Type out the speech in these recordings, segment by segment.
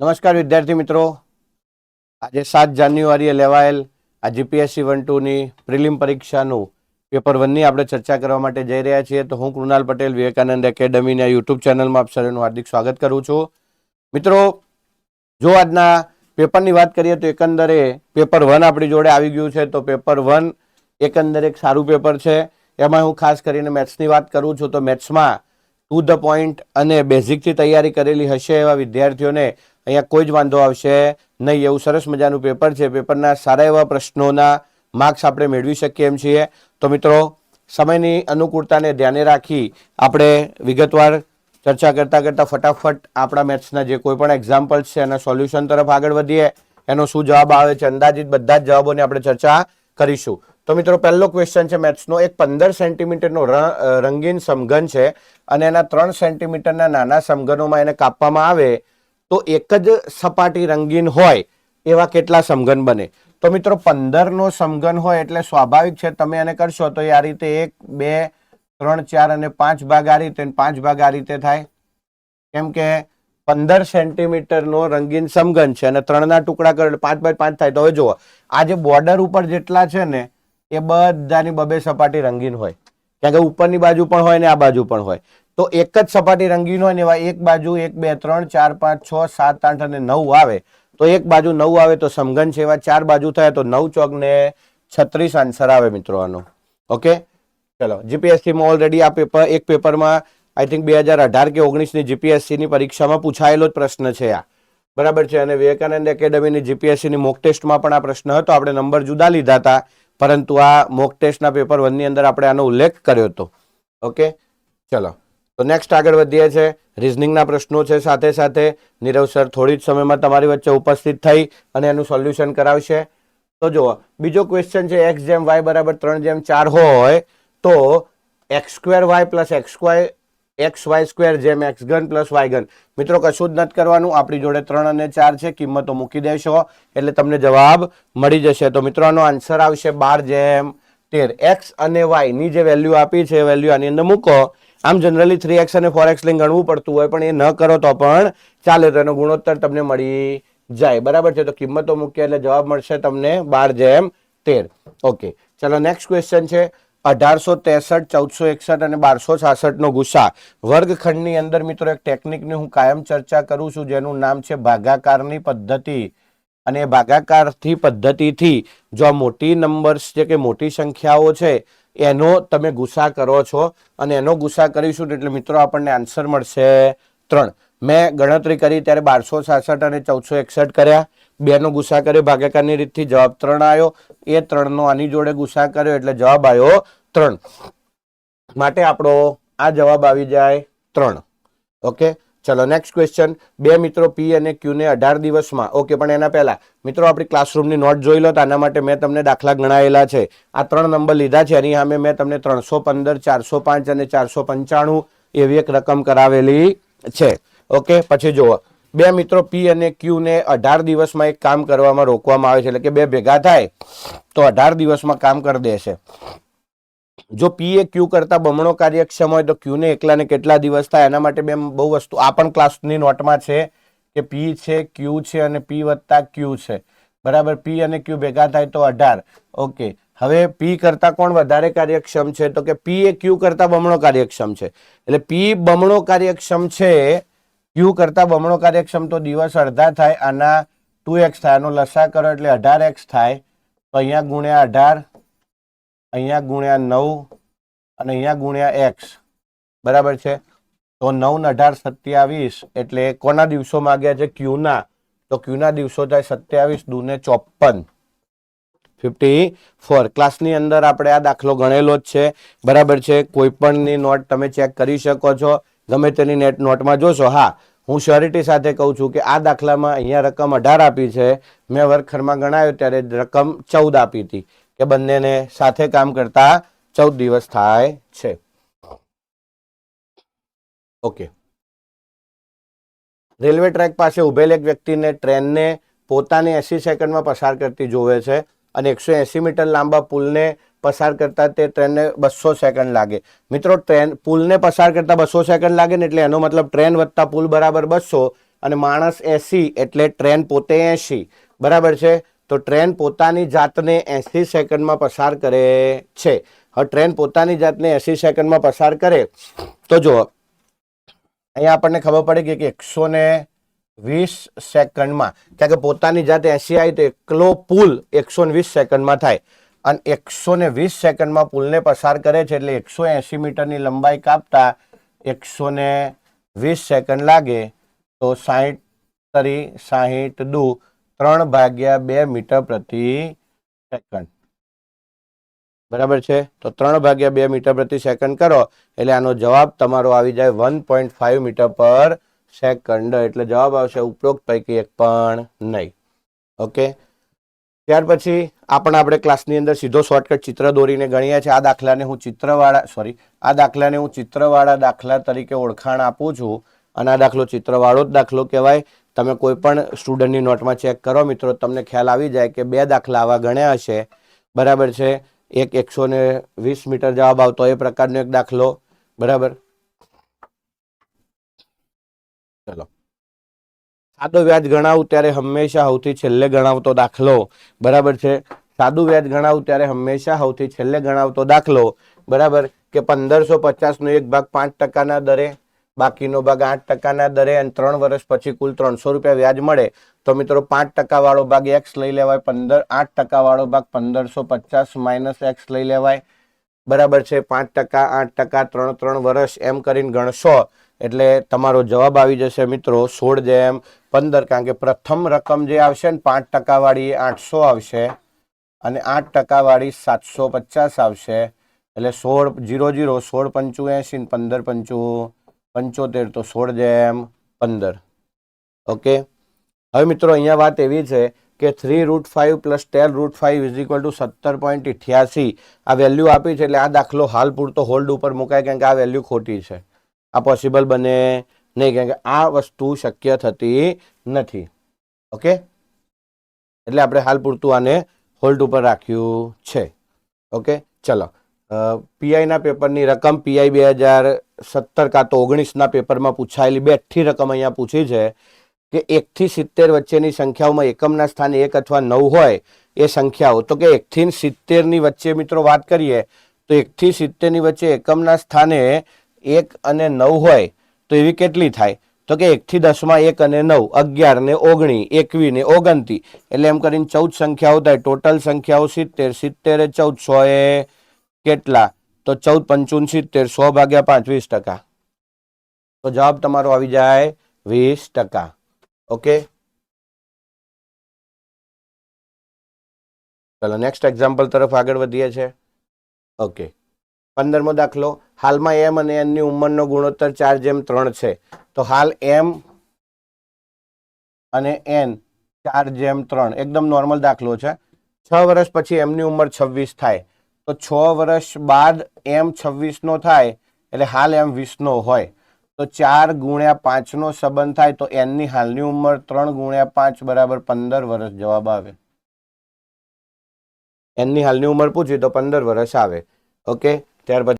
નમસ્કાર વિદ્યાર્થી મિત્રો. આજે સાત જાન્યુઆરીએ લેવાયેલ આ જીપીએસસી વન ટુની પ્રિલિમ પરીક્ષાનું પેપર વનની આપણે ચર્ચા કરવા માટે જઈ રહ્યા છીએ. તો હું કૃણાલ પટેલ, વિવેકાનંદ એકેડમીના યુટ્યુબ ચેનલમાં આપ સર્વેનું હાર્દિક સ્વાગત કરું છું. મિત્રો, જો આજના પેપરની વાત કરીએ તો એકંદરે પેપર વન આપણી જોડે આવી ગયું છે. તો પેપર વન એકંદરે એક સારું પેપર છે. એમાં હું ખાસ કરીને મેથ્સની વાત કરું છું. તો મેથ્સમાં ટુ ધ પોઈન્ટ અને બેઝિકથી તૈયારી કરેલી હશે એવા વિદ્યાર્થીઓને અહીંયા કોઈ જ વાંધો આવશે નહીં. એવું સરસ મજાનું પેપર છે. પેપરના સારા એવા પ્રશ્નોના માર્ક્સ આપણે મેળવી શકીએ એમ છીએ. તો મિત્રો, સમયની અનુકૂળતાને ધ્યાને રાખી આપણે વિગતવાર ચર્ચા કરતાં કરતાં ફટાફટ આપણા મેથ્સના જે કોઈ પણ એક્ઝામ્પલ્સ છે એના સોલ્યુશન તરફ આગળ વધીએ. એનો શું જવાબ આવે છે, અંદાજિત બધા જ જવાબોની આપણે ચર્ચા કરીશું. તો મિત્રો, પહેલો ક્વેશ્ચન છે મેથ્સનો એક પંદર સેન્ટીમીટરનો રંગીન સમઘન છે અને એના ત્રણ સેન્ટીમીટરના નાના સમઘનોમાં એને કાપવામાં આવે તો એક જ સપાટી રંગીન હોય એવા કેટલા સમઘન બને? તો મિત્રો, પંદરનો સમઘન હોય એટલે સ્વાભાવિક છે, તમે એને કરશો તો એ આ રીતે એક, બે, ત્રણ, ચાર અને પાંચ ભાગ આ રીતે પાંચ ભાગ આ રીતે થાય. કેમ કે પંદર સેન્ટીમીટરનો રંગીન સમઘન છે અને ત્રણના ટુકડા કરો એટલે પાંચ બાય પાંચ થાય. તો હવે જુઓ, આ જે બોર્ડર ઉપર જેટલા છે ને, એ બધાની બબે સપાટી રંગીન હોય. કારણ કે ઉપરની બાજુ પણ હોય ને આ બાજુ પણ હોય. તો એક જ સપાટી રંગીન હોય ને એવા એક બાજુ એક, બે, ત્રણ, ચાર, પાંચ, છ, સાત, આઠ અને નવ આવે, તો એક બાજુ નવ આવે તો સમઘન છે એવા ચાર બાજુ થાય તો નવ ચોક ને છત્રીસ આન્સર આવે મિત્રો આનો. ઓકે ચલો જીપીએસસીમાં ઓલરેડી આ પેપર એક પેપરમાં આઈ થિંક બે હજાર અઢાર કે ઓગણીસની જીપીએસસીની પરીક્ષામાં પૂછાયેલો જ પ્રશ્ન છે આ. બરાબર છે? અને વિવેકાનંદ એકેડમીની જીપીએસસીની મોક ટેસ્ટમાં પણ આ પ્રશ્ન હતો. આપણે નંબર જુદા લીધા હતા. પરંતુ આ મોક ટેસ્ટના પેપર વનની અંદર આપણે આનો ઉલ્લેખ કર્યો હતો. ઓકે ચલો. તો નેક્સ્ટ આગળ વધીએ છે. રિઝનિંગના પ્રશ્નો છે. સાથે સાથે નીરવ સર થોડી જ સમયમાં તમારી વચ્ચે ઉપસ્થિત થઈ અને એનું સોલ્યુશન કરાવશે. તો જુઓ, બીજો ક્વેશ્ચન છે એક્સ જેમ વાય બરાબર ત્રણ જેમ ચાર હોય, તો x square y plus x y x y square જેમ એક્સ ઘન પ્લસ વાય ઘન. મિત્રો, કશું જ નથી કરવાનું. આપણી જોડે ત્રણ અને ચાર છે. કિંમતો મૂકી દેશો. એટલે તમને જવાબ મળી જશે. તો મિત્રો, આનો આન્સર આવશે બાર જેમ તેર. એક્સ અને વાયની જે વેલ્યુ આપી છે વેલ્યુ આની અંદર મૂકો. આમ જનરલી થ્રી એક્સ અને ફોર એક્સ લઈને ગણવું પડતું હોય, પણ એ ન કરો તો પણ ચાલે તો એનો ગુણોત્તર તમને મળી જાય. બરાબર છે? તો કિંમતો મૂકીએ એટલે જવાબ મળશે તમને બાર જેમ તેર. ઓકે. ચલો, નેક્સ્ટ ક્વેશ્ચન છે. અઢારસો ત્રેસઠ, ચૌદસો એકસઠ અને બારસો છાસઠનો ગુસ્સા. વર્ગખંડની અંદર મિત્રો એક ટેકનિકની હું કાયમ ચર્ચા કરું છું, જેનું નામ છે ભાગાકારની પદ્ધતિ. અને ભાગાકારથી પદ્ધતિથી જો આ મોટી નંબર્સ છે કે મોટી સંખ્યાઓ છે, એનો તમે ગુસ્સા કરો છો. અને એનો ગુસ્સા કરીશું એટલે મિત્રો આપણને આન્સર મળશે ત્રણ. મેં ગણતરી કરી ત્યારે બારસો છાસઠ અને ચૌદસો એકસઠ કર્યા. બેનો ગુસ્સા કર્યો ભાગાકારની રીતથી જવાબ ત્રણ આવ્યો એ ત્રણનો આની જોડે ગુસ્સા કર્યો એટલે જવાબ આવ્યો ત્રણ. માટે આપણો આ જવાબ આવી જાય ત્રણ. ઓકે? ચલો નેક્સ્ટ ક્વેશ્ચન બે મિત્રો પી અને ક્યુને અઢાર દિવસમાં. ઓકે, પણ એના પહેલા, મિત્રો આપણી ક્લાસરૂમની નોટ જોઈ લો તો આના માટે મેં તમને દાખલા ગણાયેલા છે. આ ત્રણ નંબર લીધા છે. એની સામે મેં તમને ત્રણસો પંદર, ચારસો પાંચ અને ચારસો પંચાણું એવી એક રકમ કરાવેલી છે. ઓકે, પછી જુઓ. બે મિત્રો પી અને ક્યુ ને અઢાર દિવસમાં એક કામ કરવામાં રોકવામાં આવે છે, એટલે કે બે ભેગા થાય, તો અઢાર દિવસમાં કામ કરી દેશે. જો પી એ ક્યુ કરતા બમણો કાર્યક્ષમ હોય, તો ક્યુ ને એકલાને કેટલા દિવસ થાય, એના માટે બે બહુ વસ્તુ, આ પણ ક્લાસની નોટમાં છે કે પી છે ક્યુ છે અને પી વત્તા ક્યુ છે. બરાબર? પી અને ક્યુ ભેગા થાય તો અઢાર. ઓકે. હવે પી કરતા કોણ વધારે કાર્યક્ષમ છે? તો કે પી એ ક્યુ કરતા બમણો કાર્યક્ષમ છે. એટલે પી બમણો કાર્યક્ષમ છે ક્યુ કરતા બમણો કાર્યક્ષમ તો દિવસ અડધા થાય, આના ટુ એક્સ થાય, આનો લસા કરો એટલે અઢાર એક્સ થાય. તો અહીંયા ગુણ્યા અઢાર, અહીંયા ગુણ્યા નવ, અને અહીંયા ગુણ્યા એક્સ. બરાબર છે? તો નવ ને અઢાર સત્યાવીસ એટલે કોના દિવસો માગ્યા છે? ક્યુના. તો ક્યુના દિવસો થાય? સત્યાવીસ દૂને ચોપન ફિફ્ટી ફોર. ક્લાસની અંદર આપણે આ દાખલો ગણેલો જ છે. બરાબર છે? કોઈ પણની નોટ તમે ચેક કરી શકો છો. ગમે તેની નેટ નોટમાં જોશો, હા. હું શ્યોરિટી સાથે કહું છું કે આ દાખલામાં અહીંયા રકમ અઢાર આપી છે. મેં વર્ગખંડમાં ગણાયો ત્યારે રકમ ચૌદ આપી હતી કે બંનેને સાથે કામ કરતા ચૌદ દિવસ થાય છે. ઓકે. રેલવે ટ્રેક પાસે ઉભેલ એક વ્યક્તિને ટ્રેનને પોતાને એસી સેકન્ડમાં પસાર કરતી જોવે છે અને એકસો એસી મીટર લાંબા પુલને પસાર કરતા તે ટ્રેનને બસો સેકન્ડ લાગે. મિત્રો, ટ્રેન, પુલને પસાર કરતા બસો સેકન્ડ લાગે ને એટલે એનો મતલબ ટ્રેન વત્તા પુલ બરાબર બસો અને માણસ એસી એટલે ટ્રેન પોતે એસી. બરાબર છે? તો ટ્રેન પોતાની જાતને એસી સેકન્ડમાં પસાર કરે છે. હવે ટ્રેન પોતાની જાતને એસી સેકન્ડમાં પસાર કરે. તો જુઓ, અહીંયા આપણને ખબર પડે કે- કે એકસો ને વીસ સેકન્ડમાં, કારણ કે પોતાની જાતે એસી આવી તો એકલો પુલ એકસો ને વીસ સેકન્ડમાં થાય. અને એકસો ને વીસ સેકન્ડમાં પુલને પસાર કરે છે એટલે એકસો એંસી મીટરની લંબાઈ કાપતા એકસો ને વીસ સેકન્ડ લાગે તો સાહીઠ તરી સાહીઠ દુ ત્રણ ભાગ્યા બે મીટર પ્રતિ સેકન્ડ. બરાબર છે? તો ત્રણ ભાગ્યા બે મીટર પ્રતિ સેકન્ડ કરો એટલે આનો જવાબ તમારો આવી જાય one point five metre per second. એટલે જવાબ આવશે ઉપરોક્ત પૈકી એક પણ નહીં. ઓકે? ત્યાર પછી આપણ આપણે ક્લાસની અંદર સીધો શોર્ટકટ ચિત્ર દોરીને ગણીએ છીએ. આ દાખલાને હું ચિત્રવાળા સોરી આ દાખલાને હું ચિત્રવાળા દાખલા તરીકે ઓળખાણ આપું છું. અને આ દાખલો ચિત્રવાળો જ દાખલો કહેવાય. તમે કોઈ પણ સ્ટુડન્ટની નોટમાં ચેક કરો. મિત્રો, તમને ખ્યાલ આવી જાય કે બે દાખલા આવા ગણ્યા હશે. બરાબર છે? એક એકસો વીસ મીટર જવાબ આવતો એ પ્રકારનો એક દાખલો. બરાબર? ચલો. સાદો વ્યાજ ગણાવું ત્યારે હંમેશા સૌથી છેલ્લે ગણાવતો દાખલો. બરાબર છે? સાદું વ્યાજ ગણાવું ત્યારે હંમેશા સૌથી છેલ્લે ગણાવતો દાખલો. બરાબર? કે પંદરસો પચાસનો એક ભાગ પાંચ ટકાના દરે, બાકીનો ભાગ આઠ ટકાના દરે અને ત્રણ વર્ષ પછી કુલ ત્રણસો રૂપિયા વ્યાજ મળે. તો મિત્રો, પાંચ ટકાવાળો ભાગ એક્સ લઈ લેવાય, પંદર, આઠ ટકાવાળો ભાગ પંદરસો પચાસ માઇનસ એક્સ લઈ લેવાય. બરાબર છે? પાંચ ટકા, આઠ ટકા, ત્રણ ત્રણ વર્ષ એમ કરીને ગણશો. એટલે તમારો જવાબ આવી જશે મિત્રો સોળ જેમ પંદર, કારણ કે પ્રથમ રકમ જે આવશે ને પાંચ ટકાવાળી એ આઠસો આવશે અને આઠ ટકાવાળી સાતસો પચાસ આવશે. એટલે સોળ જીરો જીરો, સોળ પંચું એંશી પંદર પંચું પંચોતેર, તો સોળ જેમ પંદર. ઓકે? હવે મિત્રો અહીંયા વાત એવી છે કે three root five plus ten root five is equal to સત્તર પોઈન્ટ ઇઠ્યાસી. આ વેલ્યુ આપી છે એટલે આ દાખલો હાલ પૂરતો હોલ્ડ ઉપર મુકાય, કારણ કે આ વેલ્યુ ખોટી છે. આ પોસિબલ બને નહીં, કારણ કે આ વસ્તુ શક્ય થતી નથી. ઓકે એટલે આપણે હાલ પૂરતું આને હોલ્ડ ઉપર રાખ્યું છે. ઓકે ચલો. પીઆઈના પેપરની રકમ પીઆઈ બે હજાર સત્તર કાં તો ઓગણીસના પેપરમાં પૂછાયેલી બેઠી રકમ અહીંયા પૂછી છે કે એકથી સિત્તેર વચ્ચેની સંખ્યાઓમાં એકમના સ્થાને એક અથવા નવ હોય એ સંખ્યાઓ. તો કે એકથી સિત્તેરની વચ્ચે મિત્રો વાત કરીએ, તો એકથી સિત્તેરની વચ્ચે એકમના સ્થાને એક અને નવ હોય, તો એવી કેટલી થાય? તો કે એકથી દસમાં એક અને નવ, અગિયાર ને ઓગણી, એકવી ને ઓગણતી એટલે એમ કરીને ચૌદ સંખ્યાઓ થાય. ટોટલ સંખ્યાઓ સિત્તેર સિત્તેર ચૌદ સો એ કેટલા? તો ચૌદ પંચુન સિત્તેર, સો ભાગ્યા પાંચ, વીસ ટકા. તો જવાબ તમારો આવી જાય વીસ ટકા. ઓકે? ચલો નેક્સ્ટ એક્ઝામ્પલ તરફ આગળ વધીએ છે. ઓકે. પંદરમો દાખલો. હાલમાં એમ અને એનની ઉંમરનો ગુણોત્તર ચાર જેમ ત્રણ છે. તો હાલ એમ અને એન ચાર જેમ ત્રણ. એકદમ નોર્મલ દાખલો છે. છ વર્ષ પછી એમની ઉંમર છવ્વીસ થાય. તો છ વર્ષ બાદ એમ છવ્વીસનો થાય, એટલે હાલ એમ વીસનો હોય. તો ચાર ગુણ્યા પાંચનો સંબંધ થાય, તો એનની હાલની ઉંમર ત્રણ ગુણ્યા પાંચ બરાબર પંદર વર્ષ જવાબ આવે. એનની હાલની ઉંમર પૂછી, તો પંદર વર્ષ આવે. ઓકે? ત્યાર પછી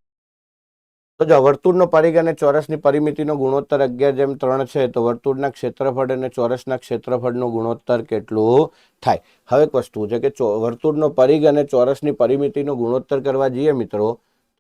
તો જો વર્તુળનો પરિઘ અને ચોરસની પરિમિતિનો ગુણોત્તર અગિયાર જેમ ત્રણ છે, તો વર્તુળના ક્ષેત્રફળ અને ચોરસના ક્ષેત્રફળનું ગુણોત્તર કેટલું થાય? હવે એક વસ્તુ છે કે વર્તુળનો પરિઘ અને ચોરસની પરિમિતિનો ગુણોત્તર કરવા જઈએ મિત્રો,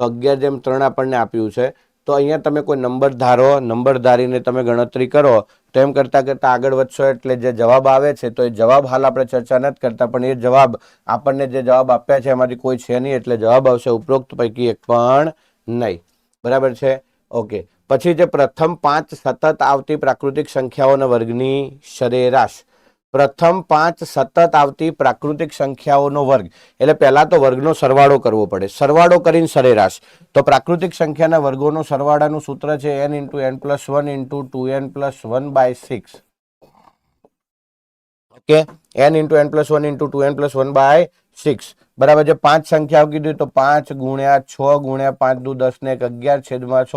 તો અગિયાર જેમ ત્રણ આપણને આપ્યું છે, તો અહીંયા તમે કોઈ નંબર ધારો, નંબર ધારીને તમે ગણતરી કરો તો એમ કરતાં કરતાં આગળ વધશો એટલે જે જવાબ આવે છે, તો એ જવાબ હાલ આપણે ચર્ચા નથી કરતા, પણ એ જવાબ આપણને જે જવાબ આપ્યા છે એમાંથી કોઈ છે નહીં, એટલે જવાબ આવશે ઉપરોક્ત પૈકી એક પણ નહીં. બરાબર છે? ઓકે. પછી જે પ્રથમ પાંચ સતત આવતી પ્રાકૃતિક સંખ્યાઓના વર્ગની સરેરાશ. પ્રથમ પાંચ સતત આવતી પ્રાકૃતિક સંખ્યાઓનો વર્ગ. એટલે પહેલા તો વર્ગનો સરવાળો કરવો પડે. સરવાળો કરીને સરેરાશ. તો પ્રાકૃતિક સંખ્યાના વર્ગોનો સરવાળાનું સૂત્ર છે n into n plus one into two n plus one by six okay? N into n plus one into two n plus one by six બરાબર છે? પાંચ સંખ્યાઓ કીધી તો પાંચ ગુણ્યા છ ગુણ્યા પાંચ દુ દસ ને એક અગિયાર છેદમાં છ.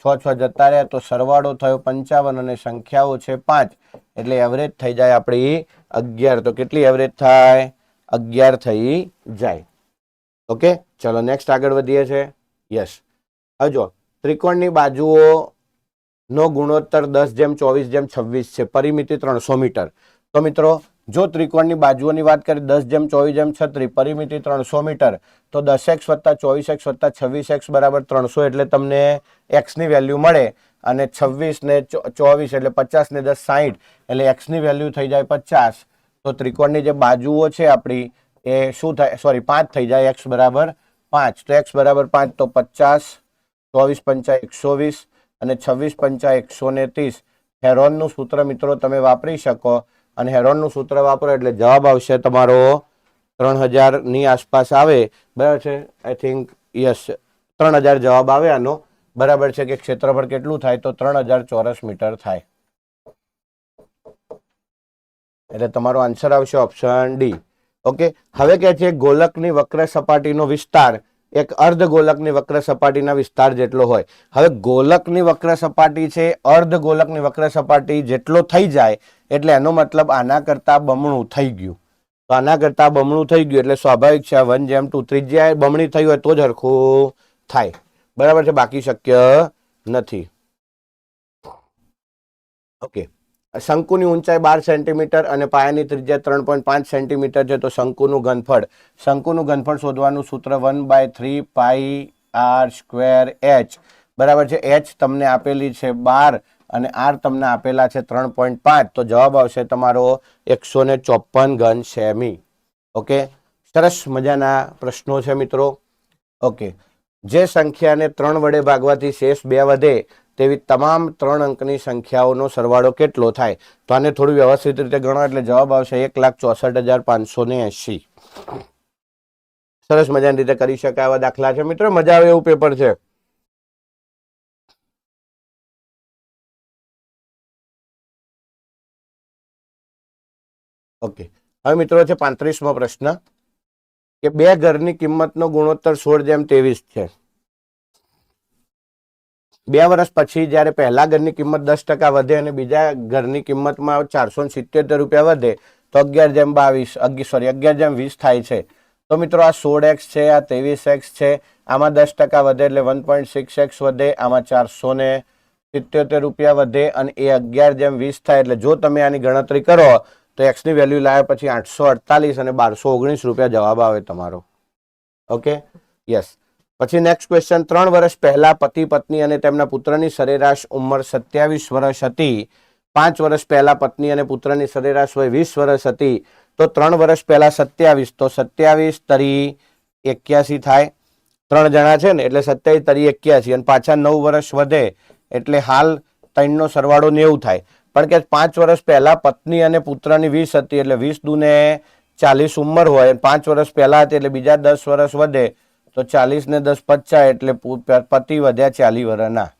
છ છ જતા રહ્યા તો સરવાળો થયો પંચાવન અને સંખ્યાઓ છે પાંચ. એટલે એવરેજ થઈ જાય આપણી અગિયાર. તો કેટલી એવરેજ થાય? અગિયાર થઈ જાય. ઓકે ચલો નેક્સ્ટ આગળ વધીએ છે. યસ હવે જો ત્રિકોણની બાજુઓ નો ગુણોત્તર દસ જેમ, ચોવીસ જેમ, છવ્વીસ છે. પરિમિતિ ત્રણસો મીટર. તો મિત્રો, જો ત્રિકોણની બાજુઓની વાત કરીએ, દસ જેમ, ચોવીસ જેમ છત્રીસ પરિમિતિ ત્રણસો મીટર. તો દસ એક્સ વત્તા ચોવીસ એક્સ વત્તા છવ્વીસ એક્સ બરાબર ત્રણસો એટલે તમને એક્સની વેલ્યુ મળે. અને છવ્વીસ ને ચોવીસ એટલે પચાસ ને દસ સાહીઠ એટલે એક્સની વેલ્યુ થઈ જાય પચાસ. તો ત્રિકોણની જે બાજુઓ છે આપણી, એ શું થાય સોરી પાંચ થઈ જાય એક્સ બરાબર પાંચ. તો એક્સ બરાબર પાંચ, તો પચાસ, ચોવીસ પંચા એકસો વીસ અને છવ્વીસ પંચા એકસો ને ત્રીસ. હેરોનનું સૂત્ર મિત્રો તમે વાપરી શકો અને હેરોનનું સૂત્ર વાપરો એટલે જવાબ આવશે તમારો ત્રણ હજારની આસપાસ આવે. બરાબર છે? આઈ થિંક યસ ત્રણ હજાર જવાબ આવે આનો. બરાબર છે કે ક્ષેત્રફળ કેટલું થાય તો ત્રણ હજાર ચોરસ મીટર થાય. એટલે તમારો આન્સર આવશે ઓપ્શન ડી ઓકે હવે કે છે ગોલકની વક્ર સપાટીનો વિસ્તાર, એક અર્ધ ગોલકની વક્ર સપાટીના વિસ્તાર જેટલો હોય. હવે ગોલકની વક્ર સપાટી છે, અર્ધ ગોલકની વક્ર સપાટી જેટલો થઈ જાય, એટલે એનો મતલબ આના કરતા બમણું થઈ ગયું. તો આના કરતા બમણું થઈ ગયું, એટલે સ્વાભાવિક છે વન જેમ ટુ ત્રિજ્યા બમણી થઈ હોય તો જ હરખું થાય. બરાબર છે, બાકી શક્ય નથી. ઓકે. શંકુની ઊંચાઈ બાર સેન્ટીમીટર અને પાયાની ત્રિજ્યા ત્રણ પોઈન્ટ પાંચ સેન્ટીમીટર છે, તો શંકુનું ઘનફળ. શંકુનું ઘનફળ શોધવાનું સૂત્ર one by three pi r square h. બરાબર છે, એચ તમને આપેલી છે બાર અને આર તમને આપેલા છે ત્રણ પોઈન્ટ પાંચ. તો જવાબ આવશે તમારો એકસો ને ચોપન ઘન સેમી. ઓકે? સરસ મજાના પ્રશ્નો છે મિત્રો. ઓકે. જે સંખ્યાને ત્રણ વડે ભાગવાથી શેષ બે વધે, તેવી તમામ ત્રણ અંકની સંખ્યાઓનો સરવાળો કેટલો થાય? તો આને થોડું વ્યવસ્થિત રીતે ગણો એટલે જવાબ આવશે એક લાખ ચોસઠ હજાર પાંચસો ને એંશી. સરસ મજાની રીતે કરી શકાય એવા દાખલા છે. મિત્રો, મજા આવે એવું પેપર છે. ઓકે હવે મિત્રો, છે પાંત્રીસમો પ્રશ્ન. કે બે ઘરની કિંમતનો ગુણોત્તર સોળ જેમ ત્રેવીસ છે. બે વર્ષ પછી જ્યારે પહેલા ઘરની કિંમત દસ ટકા વધે અને બીજા ઘરની કિંમતમાં ચારસો સિત્તેર રૂપિયા વધે, તો અગિયાર જેમ બાવીસ સોરી અગિયાર જેમ વીસ થાય છે. તો મિત્રો આ સોળ એક્સ છે, આ ત્રેવીસ એક્સ છે, આમાં દસ ટકા વધે એટલે વન પોઈન્ટ સિક્સ એક્સ વધે, આમાં ચારસો સિત્યોતેર રૂપિયા વધે અને એ અગિયાર જેમ વીસ થાય એટલે જો તમે આની ગણતરી કરો તો એક્સની વેલ્યુ લાવ્યા પછી આઠસો અડતાલીસ અને બારસો ઓગણીસ રૂપિયા જવાબ આવે તમારો. ઓકે યસ પછી નેક્સ્ટ ક્વેશ્ચન ત્રણ વર્ષ પહેલા પતિ પત્ની અને તેમના પુત્રની સરેરાશ ઉંમર સત્યાવીસ વર્ષ હતી. પાંચ વર્ષ પહેલા પત્ની અને પુત્રની સરેરાશ વય વીસ વર્ષ હતી. તો ત્રણ વર્ષ પહેલા સત્યાવીસ. તો સત્યાવીસ તરી એક્યાસી થાય. ત્રણ જણા છે ને, એટલે સત્યાવીસ તરી એક્યાસી. અને પાછા નવ વર્ષ વધે. એટલે હાલ ત્રણનો સરવાળો નેવું થાય. પણ કે પાંચ વર્ષ પહેલા પત્ની અને પુત્રની વીસ હતી એટલે વીસ દુને ચાલીસ ઉંમર હોય પાંચ વર્ષ પહેલા હતી એટલે બીજા દસ વર્ષ વધે, તો ચાલીસ ને દસ પચાસ એટલે પતિ વધ્યા ચાલીસ વર્ષના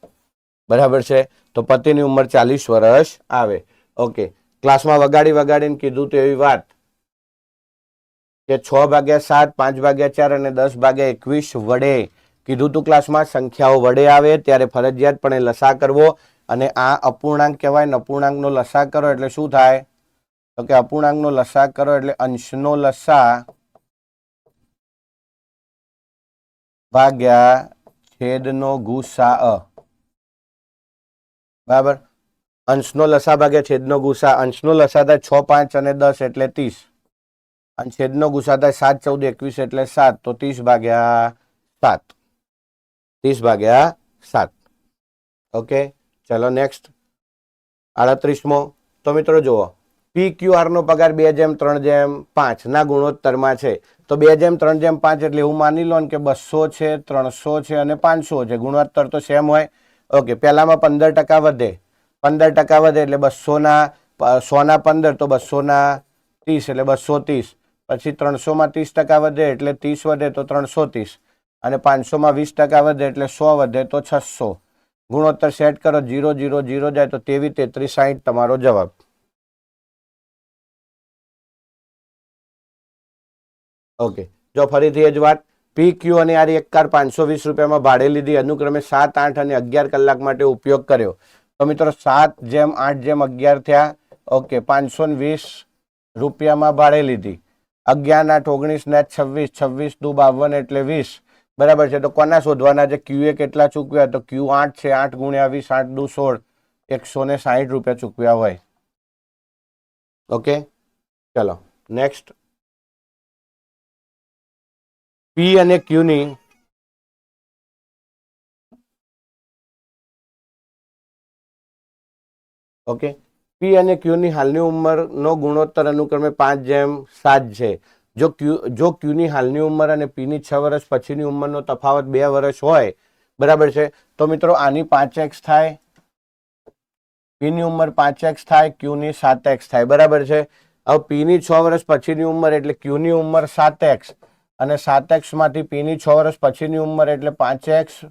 બરાબર છે? તો પતિની ઉંમર ચાલીસ વર્ષ આવે. ઓકે. ક્લાસમાં વગાડી વગાડીને કીધું તો એવી વાત કે છ ભાગ્યા સાત, પાંચ ભાગ્યા ચાર અને દસ ભાગ્યા એકવીસ વડે. કીધું તું ક્લાસમાં સંખ્યાઓ વડે આવે, ત્યારે ફરજિયાતપણે લસા કરવો. અને આ અપૂર્ણાંક કહેવાય ને અપૂર્ણાંકનો લસા કરો એટલે શું થાય? તો કે અપૂર્ણાંકનો લસા કરો એટલે અંશનો લસા ભાગ્યા છેદનો ગુસા બરાબર? અંશનો લસા ભાગ્યા છેદનો ગુસા. અંશનો લસા થાય છ, પાંચ અને દસ એટલે ત્રીસ. અને છેદનો ગુસા થાય સાત, ચૌદ, એકવીસ એટલે સાત. તો ત્રીસ ભાગ્યા સાત. ત્રીસ ભાગ્યા સાત. ઓકે? ચલો નેક્સ્ટ આડત્રીસમો. તો મિત્રો જુઓ પી ક્યુ આર નો પગાર બે જેમ, ત્રણ જેમ, પાંચ ના ગુણોત્તરમાં છે. તો બે જેમ, ત્રણ જેમ, પાંચ એટલે એવું માની લો કે બસો છે, ત્રણસો છે અને પાંચસો છે. ગુણોત્તર તો સેમ હોય. ઓકે પહેલામાં પંદર ટકા વધે. પંદર ટકા વધે એટલે બસોના સોના પંદર તો બસોના ત્રીસ એટલે બસો ત્રીસ. પછી ત્રણસોમાં ત્રીસ ટકા વધે એટલે ત્રીસ વધે તો ત્રણસો ત્રીસ. અને પાંચસોમાં વીસ ટકા વધે એટલે સો વધે તો છસો. ગુણોત્તર સેટ કરો, જીરો જીરો જીરો જાય તો તેવી તેત્રીસ સાહીઠ તમારો જવાબ. ઓકે, જો ફરીથી એ જ વાત, પી, ક્યુ અને આર એક કાર પાંચસો વીસ રૂપિયામાં ભાડે લીધી, અનુક્રમે સાત, આઠ અને અગિયાર કલાક માટે ઉપયોગ કર્યો. તો મિત્રો, સાત જેમ, આઠ જેમ અગિયાર થયા, ઓકે, પાંચસો વીસ રૂપિયામાં ભાડે લીધી. અગિયાર, આઠ, ઓગણીસ, ને છવ્વીસ છવ્વીસ, દુ, બાવન એટલે વીસ. બરાબર છે. તો કોના શોધવાના છે? ક્યુ એ કેટલા ચૂકવ્યા? તો ક્યુ આઠ છે, આઠ ગુણ્યા વીસ, આઠ દુ સોળ. એકસો ને સાહીઠ રૂપિયા ચૂકવ્યા હોય. ઓકે ચલો નેક્સ્ટ પી અને ક્યુની ઓકે પી અને ક્યુની હાલની ઉંમરનો ગુણોત્તર અનુક્રમે પાંચ જેમ સાત છે. જો ક્યુ, જો ક્યુની હાલની ઉંમર અને પીની છ વર્ષ પછીની ઉંમરનો તફાવત બે વર્ષ હોય, બરાબર છે? તો મિત્રો આની પાંચ એક્સ થાય, પીની ઉંમર પાંચ એક્સ થાય, ક્યુની સાત એક્સ થાય, બરાબર છે? હવે પીની છ વર્ષ પછીની ઉંમર એટલે ક્યુની ઉંમર સાત એક્સ, અને સાત એક્સમાંથી પીની છ વર્ષ પછીની ઉંમર એટલે પાંચ એક્સ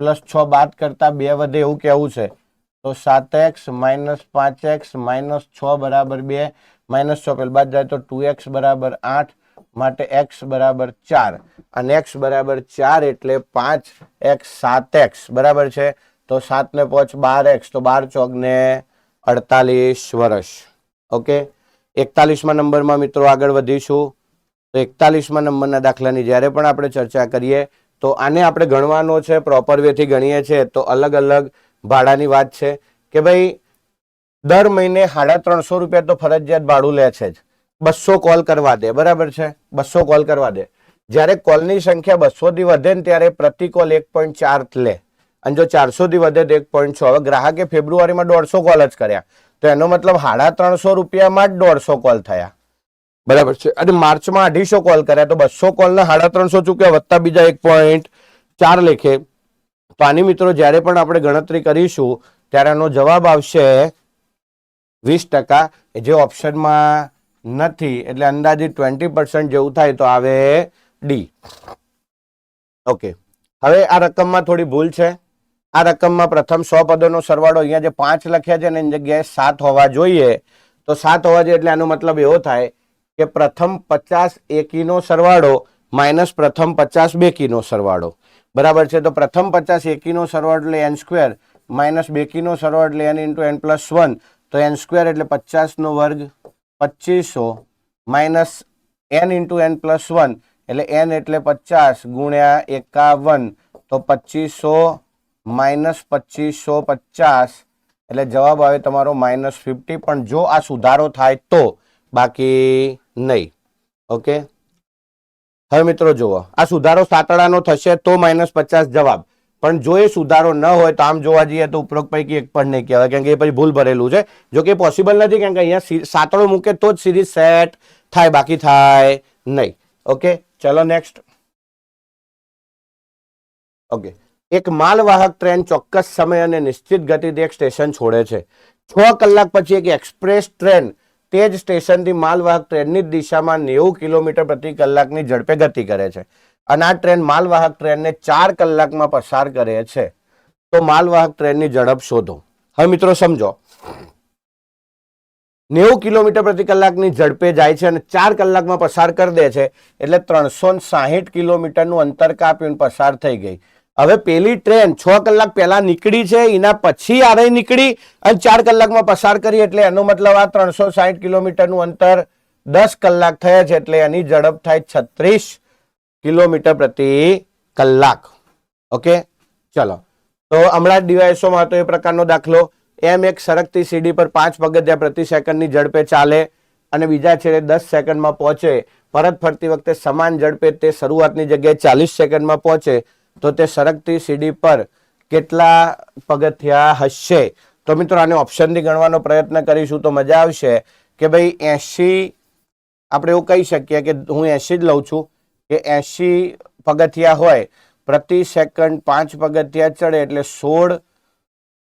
પ્લસ છ બાદ કરતા બે વધે એવું કહેવું છે. તો સાત એક્સ માઇનસ પાંચ એક્સ માઇનસ છ બરાબર બે, માઇનસ છ, પેલ બાદ જાય તો ટુ એક્સ બરાબર આઠ માટે એક્સ બરાબર ચાર અને એક્સ બરાબર ચાર એટલે પાંચ એક્સ સાત એક્સ. બરાબર છે? તો સાતને પાંચ બાર એક્સ, તો બાર ચોક ને અડતાલીસ વર્ષ ઓકે? એકતાલીસમાં નંબરમાં મિત્રો આગળ વધીશું. તો એકતાલીસમાં નંબરના દાખલાની જ્યારે પણ આપણે ચર્ચા કરીએ, તો આને આપણે ગણવાનો છે પ્રોપર વેથી ગણીએ છીએ તો અલગ અલગ ભાડાની વાત છે કે ભાઈ, દર મહિને સાડા ત્રણસો રૂપિયા તો ફરજિયાત ભાડું લે છે જ. બસો કોલ કરવા દે, બરાબર છે? બસો કોલ કરવા દે. જ્યારે કોલની સંખ્યા બસોથી વધે ને ત્યારે પ્રતિ કોલ એક પોઈન્ટ ચાર લે. અને જો ચારસોથી વધે તો એક પોઈન્ટ છ. હવે ગ્રાહકે ફેબ્રુઆરીમાં દોઢસો કોલ જ કર્યા. તો એનો મતલબ સાડા ત્રણસો રૂપિયામાં જ દોઢસો કોલ થયા. બરાબર છે? અને માર્ચમાં અઢીસો કોલ કર્યા. તો બસો કોલના સાડા ત્રણસો ચૂક્યા, વત્તા બીજા એક પોઈન્ટ ચાર લેખે. તો આની મિત્રો જ્યારે પણ આપણે ગણતરી કરીશું, ત્યારે આનો જવાબ આવશે વીસ ટકા. જે ઓપ્શનમાં નથી. એટલે અંદાજિત ટ્વેન્ટી પર્સન્ટ જેવું થાય તો આવે ડી ઓકે હવે આ રકમમાં થોડી ભૂલ છે. આ રકમમાં પ્રથમ સો પદોનો સરવાળો અહીંયા જે પાંચ લખ્યા છે ને એની જગ્યાએ સાત હોવા જોઈએ. તો સાત હોવા જોઈએ એટલે આનો મતલબ એવો થાય કે પ્રથમ પચાસ એકીનો સરવાળો માઇનસ પ્રથમ પચાસ બેકીનો સરવાળો. બરાબર છે? તો પ્રથમ પચાસ એકીનો સરવાળો એટલે એન સ્ક્વેર માઇનસ બેકીનો સરવાળો એટલે n into n plus one તો એન સ્ક્વેર એટલે પચાસનો વર્ગ પચીસો minus n into n plus one, એટલે એન એટલે પચાસ ગુણ્યા એકાવન, તો પચીસો માઇનસ પચીસો પચાસ, એટલે જવાબ આવે તમારો માઇનસ ફિફ્ટી. પણ જો આ સુધારો થાય તો બાકી નહીં. ઓકે? હવે મિત્રો જુઓ, આ સુધારો સાતડાનો થશે તો માઇનસ પચાસ જવાબ. પણ જો એ સુધારો ન હોય તો આમ જોવા જઈએ તો ઉપરોક્ત પૈકી એક પણ નહીં કહેવાય. કેમ કે એ પછી ભૂલ ભરેલું છે. જો કે પોસિબલ નથી કેમ કે અહીંયા સાતડો મૂકે તો જ સિરીઝ સેટ થાય, બાકી થાય નહીં. ઓકે ચલો નેક્સ્ટ ઓકે એક માલવાહક ટ્રેન ચોક્કસ સમય અને નિશ્ચિત ગતિથી એક સ્ટેશન છોડે છે. છ કલાક પછી એક એક્સપ્રેસ ટ્રેન તે જ સ્ટેશનથી માલવાહક ટ્રેનની દિશામાં નેવું કિલોમીટર પ્રતિ કલાકની ઝડપે ગતિ કરે છે. અને આ ટ્રેન માલવાહક ટ્રેનને ચાર કલાકમાં પસાર કરે છે. તો માલવાહક ટ્રેનની ઝડપ શોધો. હવે મિત્રો સમજો. નેવું કિલોમીટર પ્રતિ કલાકની ઝડપે જાય છે અને ચાર કલાકમાં પસાર કરી દે છે. એટલે ત્રણસો સાહીઠ કિલોમીટરનું અંતર કાપીને પસાર થઈ ગઈ. હવે પેલી ટ્રેન છ કલાક પહેલા નીકળી છે, એના પછી આરે નીકળી અને ચાર કલાકમાં પસાર કરી એટલે એનો મતલબ આ ત્રણસો સાહીઠ કિલોમીટરનું અંતર દસ કલાક થયા છે એટલે એની ઝડપ થાય છત્રીસ. કિલોમીટર પ્રતિ કલાક. ઓકે ચલો. તો હમણાં ડિવાઇસોમાં હતો એ પ્રકારનો દાખલો. એમ એક સરકતી સીડી પર પાંચ પગથિયા પ્રતિ સેકન્ડની ઝડપે ચાલે અને બીજા છેડે દસ સેકન્ડમાં પહોંચે. પરત ફરતી વખતે સમાન ઝડપે તે શરૂઆતની જગ્યાએ ચાલીસ સેકન્ડમાં પહોંચે. તો તે સરકતી સીડી પર કેટલા પગથિયા હશે? તો મિત્રો આને ઓપ્શનથી ગણવાનો પ્રયત્ન કરીશું તો મજા આવશે કે ભાઈ એસી આપણે એવું કહી શકીએ કે હું એસી જ લઉં છું. કે એસી પગથિયા હોય, પ્રતિ સેકન્ડ પાંચ પગથિયા ચડે એટલે સોળ,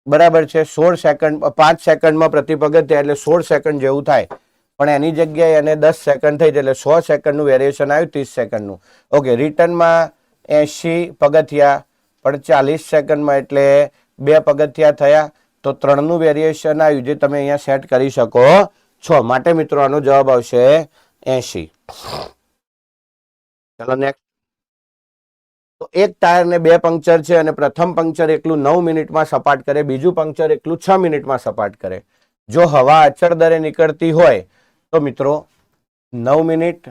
બરાબર છે? સોળ સેકન્ડ, પાંચ સેકન્ડમાં પ્રતિ પગથિયા એટલે સોળ સેકન્ડ જેવું થાય. પણ એની જગ્યાએ એને દસ સેકન્ડ થઈ જાય એટલે સો સેકન્ડનું વેરિએશન આવ્યું ત્રીસ સેકન્ડનું. ઓકે, રિટર્નમાં એંશી પગથિયા, પણ ચાલીસ સેકન્ડમાં એટલે બે પગથિયા થયા, તો ત્રણનું વેરિએશન આવ્યું જે તમે અહીંયા સેટ કરી શકો. છો. માટે મિત્રો આનો જવાબ આવશે એંશી. ચલો નેક્સ્ટ તો એક ટાયર ને બે પંક્ચર છે અને પ્રથમ પંક્ચર એકલું નવ મિનિટમાં સપાટ કરે, બીજું પંક્ચર એકલું છ મિનિટમાં સપાટ કરે. જો હવા અચળ દરે નીકળતી હોય, તો મિત્રો નવ મિનિટ,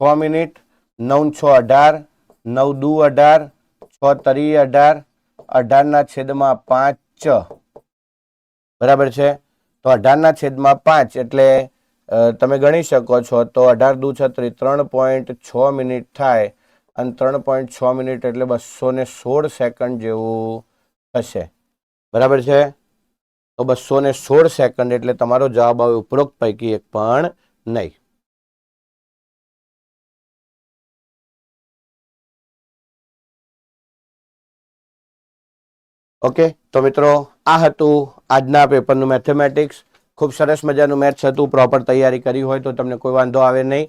છ મિનિટ, નવ છ અઢાર, નવ દુ અઢાર, છ તરી અઢાર, અઢારના છેદમાં પાંચ. બરાબર છે? તો અઢારના છેદમાં પાંચ એટલે તમે ગણી શકો છો તો અઢાર દુ છત્રી ત્રણ પોઈન્ટ છ મિનિટ થાય અને ત્રણ પોઈન્ટ છ મિનિટ એટલે બસો ને સોળ સેકન્ડ જેવું થશે. બરાબર છે? તો બસો ને સોળ સેકન્ડ એટલે તમારો જવાબ આવે ઉપરોક્ત પૈકી એક પણ નહીં. ઓકે, તો મિત્રો આ હતું આજના પેપરનું મેથેમેટિક્સ. ખૂબ સરસ મજાનું મેચ હતું પ્રોપર તૈયારી કરી હોય તો તમને કોઈ વાંધો આવે નહીં.